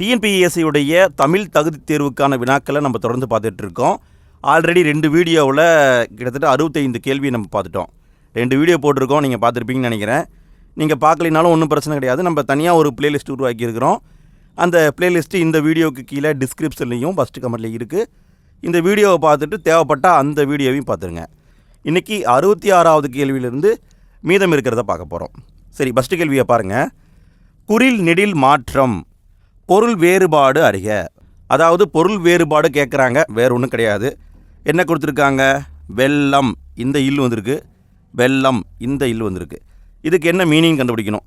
டிஎன்பிஎஸ்சியுடைய தமிழ் தகுதி தேர்வுக்கான வினாக்களை நம்ம தொடர்ந்து பார்த்துட்டு இருக்கோம் ஆல்ரெடி ரெண்டு வீடியோவில் கிட்டத்தட்ட அறுபத்தைந்து கேள்வியை நம்ம பார்த்துட்டோம். ரெண்டு வீடியோ போட்டிருக்கோம் நீங்கள் பார்த்துருப்பீங்கன்னு நினைக்கிறேன். நீங்கள் பார்க்கலினாலும் ஒன்றும் பிரச்சனை கிடையாது. நம்ம தனியாக ஒரு பிளேலிஸ்ட் உருவாக்கியிருக்கிறோம் அந்த பிளேலிஸ்ட்டு இந்த வீடியோவுக்கு கீழே டிஸ்கிரிப்ஷன்லேயும் ஃபஸ்ட்டு கமெண்ட்லேயும் இருக்குது இந்த வீடியோவை பார்த்துட்டு தேவைப்பட்டால் அந்த வீடியோவையும் பார்த்துருங்க. இன்றைக்கி அறுபத்தி ஆறாவது கேள்வியிலிருந்து மீதம் இருக்கிறத பார்க்க போகிறோம் சரி ஃபஸ்ட்டு கேள்வியை பாருங்கள் குரில் நெடில் மாற்றம். பொருள் வேறுபாடு அறிக. அதாவது பொருள் வேறுபாடு கேட்குறாங்க வேறு ஒன்றும் கிடையாது. என்ன கொடுத்துருக்காங்க? வெள்ளம் இந்த இல் வந்திருக்கு. வெள்ளம் இந்த இல் வந்திருக்கு. இதுக்கு என்ன மீனிங் கண்டுபிடிக்கணும்?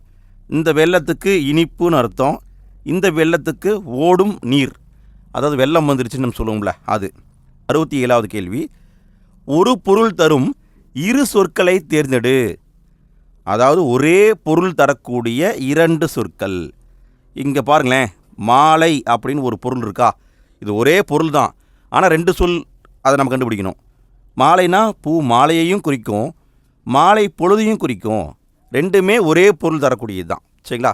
இந்த வெள்ளத்துக்கு இனிப்புன்னு அர்த்தம். இந்த வெள்ளத்துக்கு ஓடும் நீர். அதாவது வெள்ளம் வந்துருச்சுன்னு நம்ம சொல்லுவோம்ல அது. அறுபத்தி ஏழாவது கேள்வி. ஒரு பொருள் தரும் இரு சொற்களை தேர்ந்தெடு. அதாவது ஒரே பொருள் தரக்கூடிய இரண்டு சொற்கள். இங்கே பாருங்களேன் மாலை அப்படின்னு ஒரு பொருள் இருக்கா? இது ஒரே பொருள் தான். ஆனால் ரெண்டு சொல் அதை நம்ம கண்டுபிடிக்கணும். மாலைனா பூ மாலையையும் குறிக்கும் மாலை பொழுதையும் குறிக்கும். ரெண்டுமே ஒரே பொருள் தரக்கூடியது தான். சரிங்களா?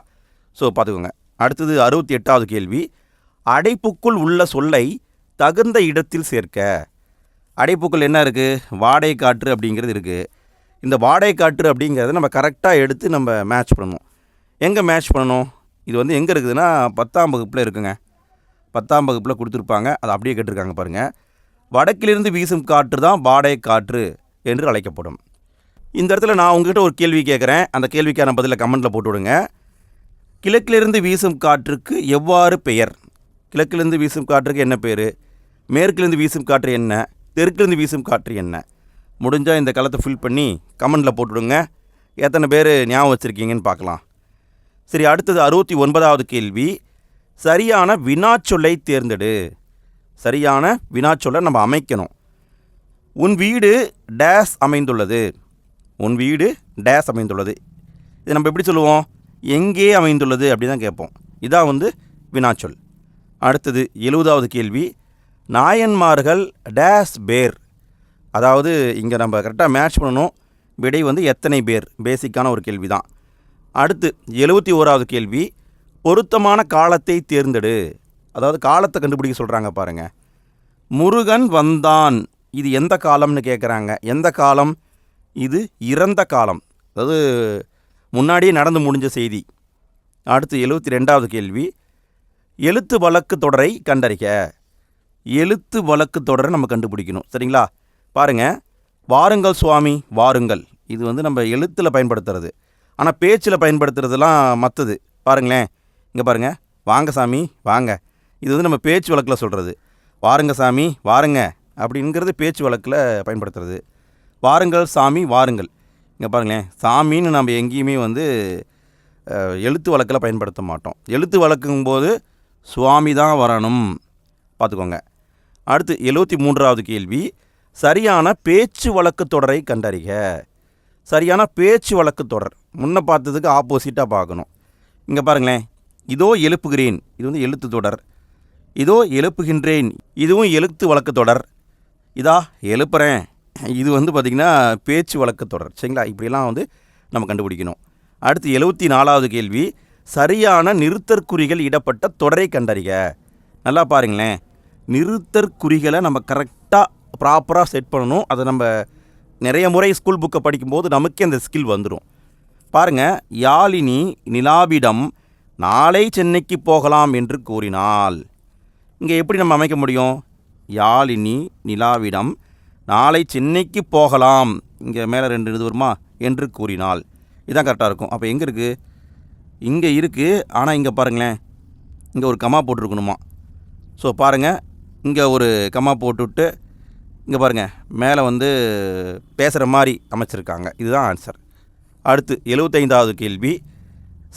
ஸோ பார்த்துக்கோங்க. அடுத்தது அறுபத்தி எட்டாவது கேள்வி. அடைப்புக்குள் உள்ள சொல்லை தகுந்த இடத்தில் சேர்க்க. அடைப்புக்குள் என்ன இருக்குது வாடை காற்று அப்படிங்கிறது இருக்குது இந்த வாடை காற்று அப்படிங்கிறத நம்ம கரெக்டாக எடுத்து நம்ம மேட்ச் பண்ணணும். எங்கே மேட்ச் பண்ணணும்? இது வந்து எங்கே இருக்குதுன்னா பத்தாம் வகுப்பில் இருக்குங்க. பத்தாம் வகுப்பில் கொடுத்துருப்பாங்க. அதை அப்படியே கேட்டிருக்காங்க பாருங்கள் வடக்கிலிருந்து வீசும் காற்று தான் வாடகை காற்று என்று அழைக்கப்படும். இந்த இடத்துல நான் உங்ககிட்ட ஒரு கேள்வி கேட்குறேன். அந்த கேள்விக்கான பதிலை கமெண்ட்டில் போட்டு விடுங்க. கிழக்கிலிருந்து வீசும் காற்றுக்கு எவ்வாறு பெயர்? கிழக்கிலிருந்து வீசும் காற்றுக்கு என்ன பேர்? மேற்கிலிருந்து வீசும் காற்று என்ன? தெற்கிலிருந்து வீசும் காற்று என்ன? முடிஞ்சால் இந்த களத்தை ஃபில் பண்ணி கமெண்டில் போட்டுவிடுங்க எத்தனை பேர் ஞாபகம் வச்சுருக்கீங்கன்னு பார்க்கலாம். சரி அடுத்தது அறுபத்தி ஒன்பதாவது கேள்வி. சரியான வினாச்சொல்லை தேர்ந்தெடு. சரியான வினாச்சொல்லை நம்ம அமைக்கணும். உன் வீடு டேஸ் அமைந்துள்ளது. உன் வீடு டேஸ் அமைந்துள்ளது. இது நம்ம எப்படி சொல்லுவோம்? எங்கே அமைந்துள்ளது அப்படி தான் கேட்போம். இதான் வந்து வினாச்சொல். அடுத்தது எழுபதாவது கேள்வி. நாயன்மார்கள் டேஸ் பேர் அதாவது இங்கே நம்ம கரெக்டாக மேட்ச் பண்ணணும். விடை வந்து எத்தனை பேர் பேசிக்கான ஒரு கேள்வி தான் அடுத்து எழுபத்தி ஓராவது கேள்வி பொருத்தமான காலத்தை தேர்ந்தெடு. அதாவது காலத்தை கண்டுபிடிக்க சொல்கிறாங்க பாருங்கள் முருகன் வந்தான். இது எந்த காலம்னு கேட்குறாங்க எந்த காலம்? இது இறந்த காலம். அதாவது முன்னாடியே நடந்து முடிஞ்ச செய்தி. அடுத்து எழுபத்தி ரெண்டாவது கேள்வி எழுத்து வழக்கு தொடரை கண்டறிக. எழுத்து வழக்கு தொடரை நம்ம கண்டுபிடிக்கணும். சரிங்களா? பாருங்கள் வாருங்கள் சுவாமி வாருங்கள். இது வந்து நம்ம எழுத்தில் பயன்படுத்துறது. ஆனால் பேச்சில் பயன்படுத்துறதுலாம் மற்றது பாருங்களேன். இங்கே பாருங்கள் வாங்க சாமி வாங்க. இது வந்து நம்ம பேச்சு வழக்கில் சொல்கிறது வாருங்க சாமி வாருங்க. அப்படிங்கிறது பேச்சு வழக்கில் பயன்படுத்துறது. வாருங்கள் சாமி வாருங்கள். இங்கே பாருங்களேன். சாமின்னு நம்ம எங்கேயுமே வந்து எழுத்து வழக்கில் பயன்படுத்த மாட்டோம். எழுத்து வழக்குங்கும்போது சுவாமி தான் வரணும். பார்த்துக்கோங்க அடுத்து எழுபத்தி மூன்றாவது கேள்வி. சரியான பேச்சு வழக்கு தொடரை கண்டறிக. சரியான பேச்சு வழக்கு தொடர். முன்ன பார்த்ததுக்கு ஆப்போசிட்டாக பார்க்கணும். இங்கே பாருங்களேன். இதோ எழுப்புகிறேன். இது வந்து எழுத்து தொடர். இதோ எழுப்புகின்றேன். இதுவும் எழுத்து வழக்கு தொடர். இதா எழுப்புறேன். இது வந்து பார்த்திங்கன்னா பேச்சு வழக்கு தொடர். சரிங்களா? இப்படிலாம் வந்து நம்ம கண்டுபிடிக்கணும். அடுத்து எழுபத்தி நாலாவது கேள்வி. சரியான நிறுத்தற்குறிகள் இடப்பட்ட தொடரை கண்டறிக. நல்லா பாருங்களேன். நிறுத்தற்குறிகளை நம்ம கரெக்டாக ப்ராப்பராக செட் பண்ணணும். அதை நம்ம நிறைய முறை ஸ்கூல் புக்கை படிக்கும்போது நமக்கே அந்த ஸ்கில் வந்துடும் பாருங்கள் யாழினி நிலாவிடம் நாளை சென்னைக்கு போகலாம் என்று கூறினாள். இங்கே எப்படி நம்ம அமைக்க முடியும்? யாழினி நிலாவிடம் நாளை சென்னைக்கு போகலாம் இங்கே மேலே ரெண்டு இது வருமா? என்று கூறினாள். இதான் கரெக்டாக இருக்கும். அப்போ எங்கே இருக்குது இங்கே இருக்குது ஆனால் இங்கே பாருங்களேன். இங்கே ஒரு கம்மா போட்டிருக்கணுமா? ஸோ பாருங்கள் இங்கே ஒரு கம்மா போட்டுவிட்டு இங்கே பாருங்கள் மேலே வந்து பேசுகிற மாதிரி அமைச்சிருக்காங்க. இதுதான் ஆன்சர் அடுத்து எழுபத்தைந்தாவது கேள்வி.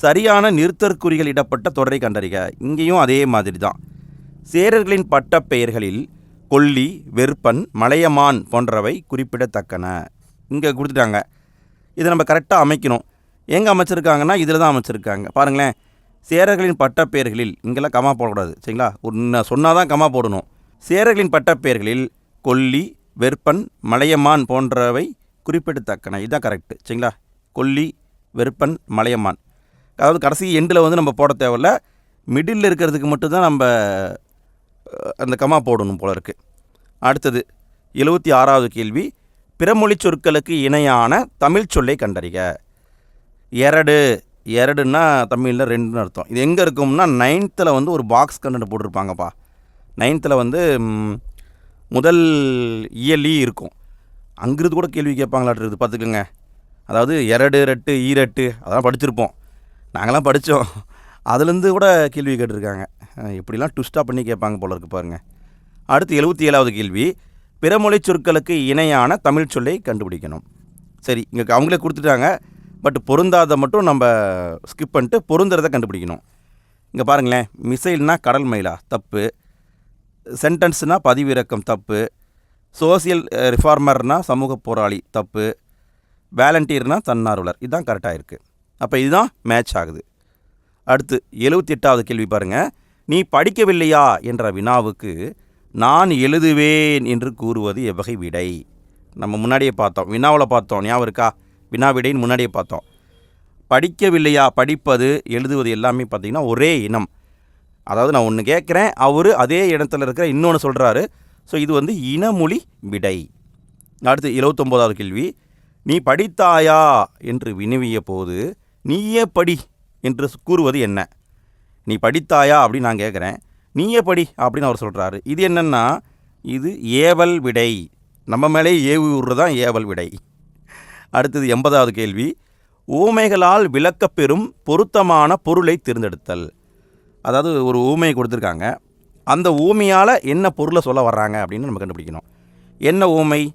சரியான நிறுத்தற்குறிகள் இடப்பட்ட தொடரை கண்டறிக. இங்கேயும் அதே மாதிரி தான் சேரர்களின் பட்டப்பெயர்களில் கொல்லி வெறுப்பன் மலையமான் போன்றவை குறிப்பிடத்தக்கன. இங்கே கொடுத்துட்டாங்க. இதை நம்ம கரெக்டாக அமைக்கணும். எங்கே அமைச்சிருக்காங்கன்னா இதில் தான் அமைச்சிருக்காங்க. பாருங்களேன். சேரர்களின் பட்டப்பெயர்களில் இங்கெல்லாம் கமா போடக்கூடாது சரிங்களா? ஒரு சொன்னால் தான் கமா போடணும். சேரர்களின் பட்டப்பெயர்களில் கொல்லி வெறுப்பன் மலையமான் போன்றவை குறிப்பிடத்தக்கன. இதுதான் கரெக்டு சரிங்களா? கொல்லி வெறுப்பன் மலையமான். அதாவது கடைசி எண்டில் வந்து நம்ம போட தேவையில்ல. மிடில் இருக்கிறதுக்கு மட்டும்தான் நம்ம அந்த கமா போடணும் போல இருக்குது அடுத்தது எழுபத்தி ஆறாவது கேள்வி. பிறமொழி சொற்களுக்கு இணையான தமிழ் சொல்லை கண்டறிக. எரடு. எரடுன்னா தமிழில் ரெண்டுன்னு அர்த்தம். இது எங்கே இருக்கும்னா நைன்த்தில் வந்து ஒரு பாக்ஸ் கண்டென்ட் போட்டிருப்பாங்கப்பா. நைன்த்தில் வந்து முதல் இயலி இருக்கும். அங்கிருந்து கூட கேள்வி கேட்பாங்களாட்டு இருக்குது. பார்த்துக்கோங்க. அதாவது எரடு ரெட்டு ஈரட்டு அதெல்லாம் படிச்சிருப்போம். நாங்களாம் படித்தோம் அதுலேருந்து கூட கேள்வி கேட்டிருக்காங்க. இப்படிலாம் ட்விஸ்ட்டாக பண்ணி கேட்பாங்க போல இருக்கு பாருங்கள் அடுத்து எழுபத்தி ஏழாவது கேள்வி. பிறமொழி சொற்களுக்கு இணையான தமிழ் சொல்லை கண்டுபிடிக்கணும். சரி இங்கே அவங்களே கொடுத்துட்டாங்க. பட் பொருந்தாத மட்டும் நம்ம ஸ்கிப் பண்ணிட்டு பொருந்துறத கண்டுபிடிக்கணும். இங்கே பாருங்களேன். மிசைல்னால் கடல் மயிலா? தப்பு. சென்டென்ஸ்னால் பதிவிறக்கம் தப்பு. சோசியல் ரிஃபார்மர்னால் eh, சமூக போராளி? தப்பு. வேலண்டியர்னால் தன்னார்வலர். இதுதான் கரெக்டாக இருக்குது அப்போ இதுதான் மேட்ச் ஆகுது. அடுத்து எழுபத்தி எட்டாவது கேள்வி பாருங்கள் நீ படிக்கவில்லையா என்ற வினாவுக்கு நான் எழுதுவேன் என்று கூறுவது எவ்வகை விடை? நம்ம முன்னாடியே பார்த்தோம். வினாவில் பார்த்தோம். ஞாபகம் இருக்கா? வினா விடைன்னு முன்னாடியே பார்த்தோம். படிக்கவில்லையா? படிப்பது எழுதுவது எல்லாமே பார்த்திங்கன்னா ஒரே இனம். அதாவது நான் ஒன்று கேட்குறேன் அவர் அதே இடத்துல இருக்கிற இன்னொன்று சொல்கிறாரு ஸோ இது வந்து இனமொழி விடை. அடுத்து எழுவத்தொம்போதாவது கேள்வி. நீ படித்தாயா? என்று வினவிய போது நீயே படி என்று கூறுவது என்ன? நீ படித்தாயா? அப்படின்னு நான் கேட்குறேன் நீயே படி அப்படின்னு அவர் சொல்கிறாரு இது என்னென்னா இது ஏவல் விடை. நம்ம மேலே ஏவி விடுறது தான் ஏவல் விடை. அடுத்தது எண்பதாவது கேள்வி. ஊமைகளால் விளக்கப்பெறும் பொருத்தமான பொருளை தேர்ந்தெடுத்தல். அதாவது ஒரு ஊமையை கொடுத்துருக்காங்க. அந்த ஊமையால் என்ன பொருளை சொல்ல வர்றாங்க அப்படின்னு நம்ம கண்டுபிடிக்கணும். என்ன ஊமை?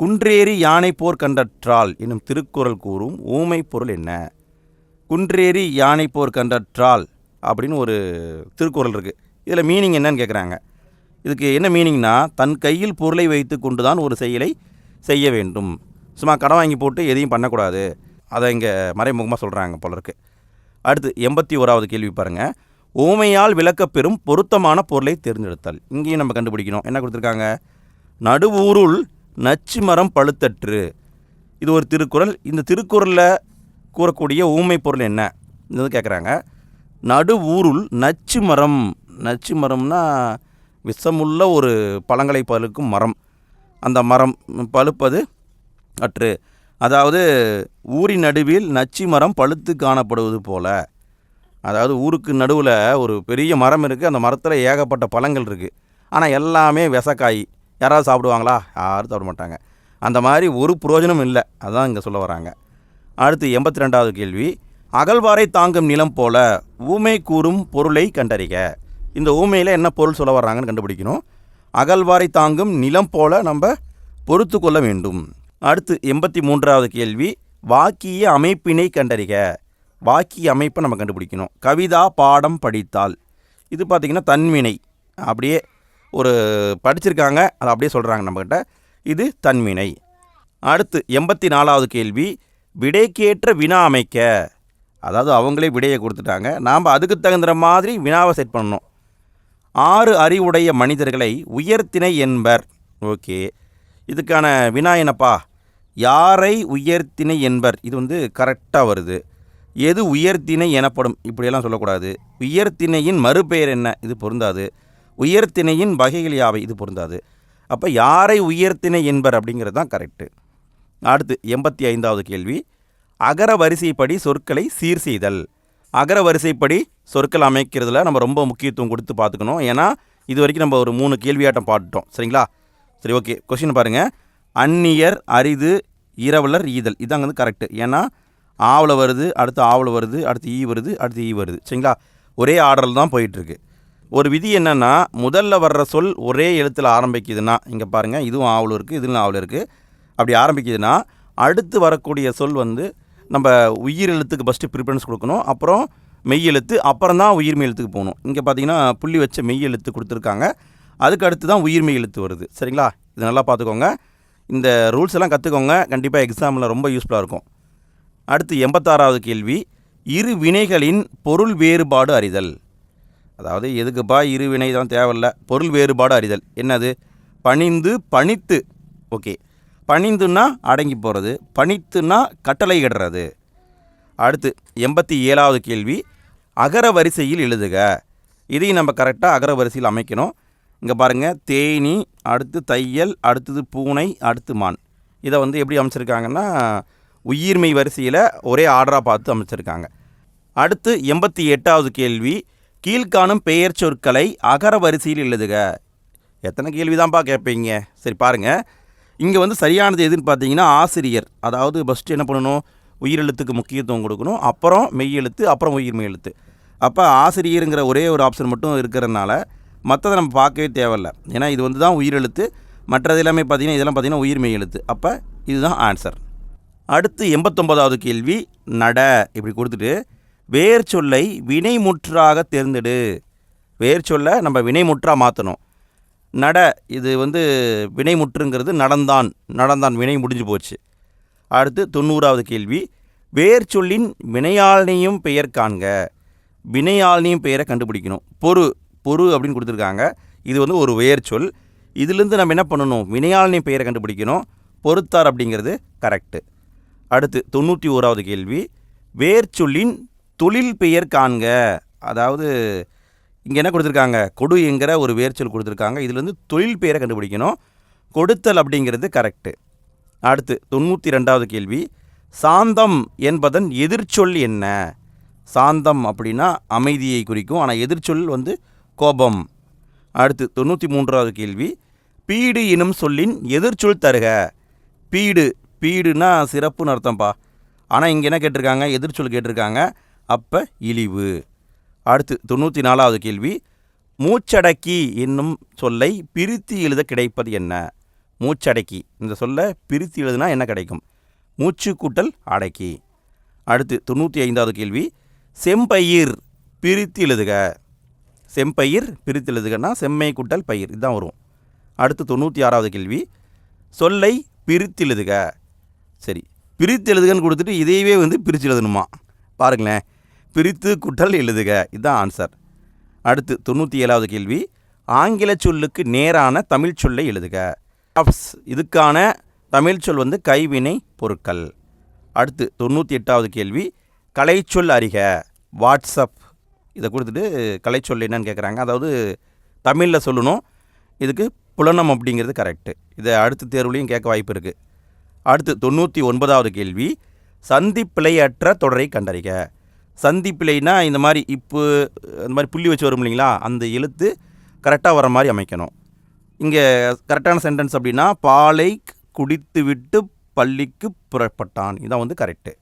குன்றேறி யானை போர் கண்டற்றால் எனும் திருக்குறள் கூறும் ஊமை பொருள் என்ன? குன்றேறி யானை போர் கண்டற்றால் அப்படின்னு ஒரு திருக்குறள் இருக்குது இதில் மீனிங் என்னன்னு கேட்குறாங்க இதுக்கு என்ன மீனிங்னா தன் கையில் பொருளை வைத்து கொண்டு தான் ஒரு செயலை செய்ய வேண்டும். சும்மா கடன் வாங்கி போட்டு எதையும் பண்ணக்கூடாது. அதை இங்கே மறைமுகமாக சொல்கிறாங்க போல அடுத்து எண்பத்தி ஓராவது கேள்வி பாருங்கள் ஊமையால் விளக்கப்பெறும் பொருத்தமான பொருளை தேர்ந்தெடுத்தல். இங்கேயும் நம்ம கண்டுபிடிக்கணும். என்ன கொடுத்துருக்காங்க? நடுவூருள் நச்சு மரம் பழுத்தற்று. இது ஒரு திருக்குறள். இந்த திருக்குறளில் கூறக்கூடிய ஊமை பொருள் என்ன? இது கேட்குறாங்க நடு ஊருள் நச்சு மரம். நச்சு மரம்னா விஷமுள்ள ஒரு பழங்களை பழுக்கும் மரம். அந்த மரம் பழுப்பது அற்று. அதாவது ஊரின் நடுவில் நச்சு மரம் பழுத்து காணப்படுவது போல. அதாவது ஊருக்கு நடுவில் ஒரு பெரிய மரம் இருக்குது அந்த மரத்தில் ஏகப்பட்ட பழங்கள் இருக்குது ஆனால் எல்லாமே விசக்காய். யாராவது சாப்பிடுவாங்களா? யாரும் சாப்பிட மாட்டாங்க. அந்த மாதிரி ஒரு புரோஜனம் இல்லை. அதுதான் இங்கே சொல்ல வராங்க. அடுத்து எண்பத்தி ரெண்டாவது கேள்வி. அகழ்வாரை தாங்கும் நிலம் போல ஊமை கூறும் பொருளை கண்டறிக. இந்த ஊமையில் என்ன பொருள் சொல்ல வர்றாங்கன்னு கண்டுபிடிக்கணும். அகழ்வாரை தாங்கும் நிலம் போல நம்ம பொறுத்து கொள்ள வேண்டும். அடுத்து எண்பத்தி மூன்றாவது கேள்வி. வாக்கிய அமைப்பினை கண்டறிக. வாக்கிய அமைப்பை நம்ம கண்டுபிடிக்கணும். கவிதா பாடம் படித்தால் இது பார்த்திங்கன்னா தன்வினை. அப்படியே ஒரு படிச்சிருக்காங்க அதை அப்படியே சொல்கிறாங்க நம்மக்கிட்ட இது தன்வினை. அடுத்து எண்பத்தி நாலாவது கேள்வி விடைக்கேற்ற வினா அமைக்க. அதாவது அவங்களே விடையை கொடுத்துட்டாங்க. நாம் அதுக்கு தகுந்த மாதிரி வினாவை செட் பண்ணணும். ஆறு அறிவுடைய மனிதர்களை உயர்த்தினை என்பர். ஓகே. இதுக்கான வினா என்னப்பா? யாரை உயர்த்தினை என்பர். இது வந்து கரெக்டாக வருது. எது உயர்த்தினை எனப்படும்? இப்படியெல்லாம் சொல்லக்கூடாது. உயர்த்தினையின் மறுபெயர் என்ன? இது பொருந்தாது. உயர்த்தினையின் வகைகள் யாவை? இது பொருந்தாது. அப்போ யாரை உயர்த்தினை என்பர் அப்படிங்கிறது தான் கரெக்டு அடுத்து எண்பத்தி ஐந்தாவது கேள்வி. அகர வரிசைப்படி சொற்களை சீர் செய்தல். அகர வரிசைப்படி சொற்கள் அமைக்கிறதுல நம்ம ரொம்ப முக்கியத்துவம் கொடுத்து பார்த்துக்கணும். ஏன்னா இது வரைக்கும் நம்ம ஒரு மூணு கேள்வியாட்டம் பாட்டுட்டோம். சரிங்களா? சரி ஓகே. கொஷின் பாருங்கள் அந்நியர் அரிது இரவலர் ஈதல். இதாங்க வந்து கரெக்டு ஏன்னா ஆவலை வருது அடுத்து ஆவலை வருது அடுத்து ஈ வருது அடுத்து ஈ வருது. சரிங்களா? ஒரே ஆர்டரில் தான் போயிட்டுருக்கு. ஒரு விதி என்னென்னா முதல்ல வர்ற சொல் ஒரே எழுத்தில் ஆரம்பிக்குதுன்னா இங்கே பாருங்கள் இதுவும் ஆவல் இருக்குது இதுவும் ஆவல் இருக்குது அப்படி ஆரம்பிக்குதுன்னா அடுத்து வரக்கூடிய சொல் வந்து நம்ம உயிர் எழுத்துக்கு ஃபஸ்ட்டு ப்ரிஃபரன்ஸ் கொடுக்கணும் அப்புறம் மெய் எழுத்து அப்புறம் தான் உயிர்மெய் எழுத்துக்கு போகணும். இங்கே பார்த்தீங்கன்னா புள்ளி வச்ச மெய் எழுத்து கொடுத்துருக்காங்க. அதுக்கு அடுத்து தான் உயிர்மெய் எழுத்து வருது. சரிங்களா? இது நல்லா பார்த்துக்கோங்க இந்த ரூல்ஸ் எல்லாம் கற்றுக்கோங்க கண்டிப்பாக எக்ஸாமில் ரொம்ப யூஸ்ஃபுல்லாக இருக்கும். அடுத்து எண்பத்தாறாவது கேள்வி. இரு வினைகளின் பொருள் வேறுபாடு அறிதல். அதாவது எதுக்குப்பா இரு வினை தான் தேவையில்ல? பொருள் வேறுபாடு அறிதல். என்னது? பணிந்து பணித்து. ஓகே. பணிந்துன்னா அடங்கி போகிறது பணித்துன்னா கட்டளை இடுறது. அடுத்து எண்பத்தி ஏழாவது கேள்வி. அகர வரிசையில் எழுதுக. இதையும் நம்ம கரெக்டாக அகர வரிசையில் அமைக்கணும். இங்கே பாருங்கள் தேனி அடுத்து தையல் அடுத்தது பூனை அடுத்து மான். இதை வந்து எப்படி அமைச்சிருக்காங்கன்னா உயிர்மை வரிசையில் ஒரே ஆர்டராக பார்த்து அமைச்சிருக்காங்க. அடுத்து எண்பத்தி எட்டாவது கேள்வி. கீழ்காணும் பெயர் சொற்களை அகர வரிசையில் எழுதுக. எத்தனை கேள்வி தான்ப்பா கேட்பீங்க சரி பாருங்கள் இங்கே வந்து சரியானது எதுன்னு பார்த்தீங்கன்னா ஆசிரியர். அதாவது ஃபஸ்ட்டு என்ன பண்ணணும்? உயிரெழுத்துக்கு முக்கியத்துவம் கொடுக்கணும். அப்புறம் மெய் எழுத்து அப்புறம் உயிர்மெய் எழுத்து. அப்போ ஆசிரியருங்கிற ஒரே ஒரு ஆப்ஷன் மட்டும் இருக்கிறதுனால மற்றதை நம்ம பார்க்கவே தேவையில்ல. ஏன்னா இது வந்து தான் உயிரெழுத்து. மற்றது எல்லாமே பார்த்தீங்கன்னா இதெல்லாம் பார்த்தீங்கன்னா உயிர்மெய் எழுத்து. அப்போ இதுதான் ஆன்சர் அடுத்து எண்பத்தொன்பதாவது கேள்வி நட. இப்படி கொடுத்துட்டு வேர் சொல்லை வினைமுற்றாக தேர்ந்தெடு. வேர் சொல்லை நம்ம வினைமுற்றாக மாற்றணும் நட இது வந்து வினைமுற்றுங்கிறது நடந்தான் நடந்தான் வினை முடிஞ்சு போச்சு. அடுத்து தொண்ணூறாவது கேள்வி வேர் சொல்லின் வினையாளனையும் பெயர் காண்க. வினையாளனையும் பெயரை கண்டுபிடிக்கணும். பொறு பொறு அப்படின்னு கொடுத்துருக்காங்க. இது வந்து ஒரு வேர் சொல் இதுலேருந்து நம்ம என்ன பண்ணணும்? வினையாளனையும் பெயரை கண்டுபிடிக்கணும். பொறுத்தார் அப்படிங்கிறது கரெக்டு அடுத்து தொண்ணூற்றி ஓராவது கேள்வி வேர் சொல்லின் தொழில் பெயர் காண்க. அதாவது இங்கே என்ன கொடுத்துருக்காங்க? கொடு என்கிற ஒரு வேர்ச்சொல் கொடுத்துருக்காங்க. இதுலேருந்து தொழில் பெயரை கண்டுபிடிக்கணும். கொடுத்தல் அப்படிங்கிறது கரெக்டு அடுத்து தொண்ணூற்றி ரெண்டாவது கேள்வி. சாந்தம் என்பதன் எதிர்ச்சொல் என்ன? சாந்தம் அப்படின்னா அமைதியை குறிக்கும். ஆனால் எதிர்ச்சொல் வந்து கோபம். அடுத்து தொண்ணூற்றி மூன்றாவது கேள்வி. பீடு எனும் சொல்லின் எதிர்ச்சொல் தருக. பீடு பீடுனா சிறப்புன்னு அர்த்தம்ப்பா ஆனால் இங்கே என்ன கேட்டிருக்காங்க? எதிர்ச்சொல் கேட்டிருக்காங்க. அப்போ இழிவு. அடுத்து தொண்ணூற்றி நாலாவது கேள்வி மூச்சடக்கி என்னும் சொல்லை பிரித்து எழுத கிடைப்பது என்ன? மூச்சடக்கி. இந்த சொல்லை பிரித்து எழுதுனா என்ன கிடைக்கும்? மூச்சு கூட்டல் அடக்கி. அடுத்து தொண்ணூற்றி ஐந்தாவது கேள்வி செம்பயிர் பிரித்து எழுதுக செம்பயிர் பிரித்து எழுதுகன்னா செம்மை கூட்டல் பயிர் இதுதான் வரும். அடுத்து தொண்ணூற்றி ஆறாவது கேள்வி சொல்லை பிரித்து எழுதுக சரி பிரித்து எழுதுகன்னு கொடுத்துட்டு இதையவே வந்து பிரித்து எழுதணுமா? பாருங்களேன். பிரித்து குட்டல் எழுதுக. இதுதான் ஆன்சர் அடுத்து தொண்ணூற்றி ஏழாவது கேள்வி. ஆங்கில சொல்லுக்கு நேரான தமிழ் சொல்லை எழுதுக. ஆப்ஸ் இதுக்கான தமிழ் சொல் வந்து கைவினை பொருட்கள். அடுத்து தொண்ணூற்றி எட்டாவது கேள்வி. கலைச்சொல் அறிக. வாட்ஸ்அப். இதை கொடுத்துட்டு கலைச்சொல் என்னன்னு கேட்குறாங்க அதாவது தமிழில் சொல்லணும். இதுக்கு புலனம் அப்படிங்கிறது கரெக்டு இதை அடுத்த தேர்வுலையும் கேட்க வாய்ப்பு இருக்குது அடுத்து தொண்ணூற்றி ஒன்பதாவது கேள்வி. சந்தி பிழையற்ற தொடரை கண்டறிக. சந்திப்பிலைனா இந்த மாதிரி இப்போ இந்த மாதிரி புள்ளி வச்சு வரும் இல்லைங்களா? அந்த எழுத்து கரெக்டாக வர மாதிரி அமைக்கணும். இங்கே கரெக்டான சென்டென்ஸ் அப்படின்னா பாலை குடித்து விட்டு பள்ளிக்கு புறப்பட்டான். இதான் வந்து கரெக்டு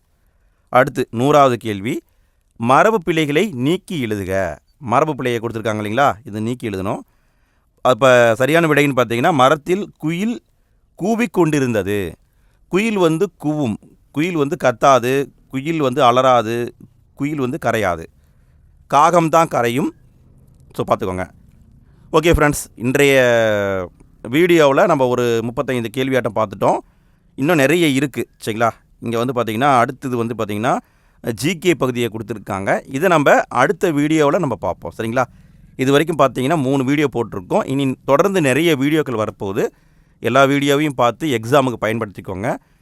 அடுத்து நூறாவது கேள்வி. மரபு பிழைகளை நீக்கி எழுதுக. மரபு பிழையை கொடுத்துருக்காங்க இல்லைங்களா? இது நீக்கி எழுதணும். அப்போ சரியான விடைன்னு பார்த்தீங்கன்னா மரத்தில் குயில் கூவிக்கொண்டிருந்தது குயில் வந்து கூவும். குயில் வந்து கத்தாது. குயில் வந்து அலறாது. குயில் வந்து கரையாது. காகம் தான் கரையும். ஸோ பார்த்துக்கோங்க. ஓகே ஃப்ரெண்ட்ஸ் இன்றைய வீடியோவில் நம்ம ஒரு முப்பத்தைந்து கேள்வியாட்டம் பார்த்துட்டோம். இன்னும் நிறைய இருக்குது சரிங்களா? இங்கே வந்து பார்த்திங்கன்னா அடுத்தது வந்து பார்த்திங்கன்னா ஜிகே பகுதியை கொடுத்துருக்காங்க. இதை நம்ம அடுத்த வீடியோவில் நம்ம பார்ப்போம் சரிங்களா? இது வரைக்கும் பார்த்தீங்கன்னா மூணு வீடியோ போட்டிருக்கோம். இனி தொடர்ந்து நிறைய வீடியோக்கள் வரப்போகுது. எல்லா வீடியோவையும் பார்த்து எக்ஸாமுக்கு பயன்படுத்திக்கோங்க.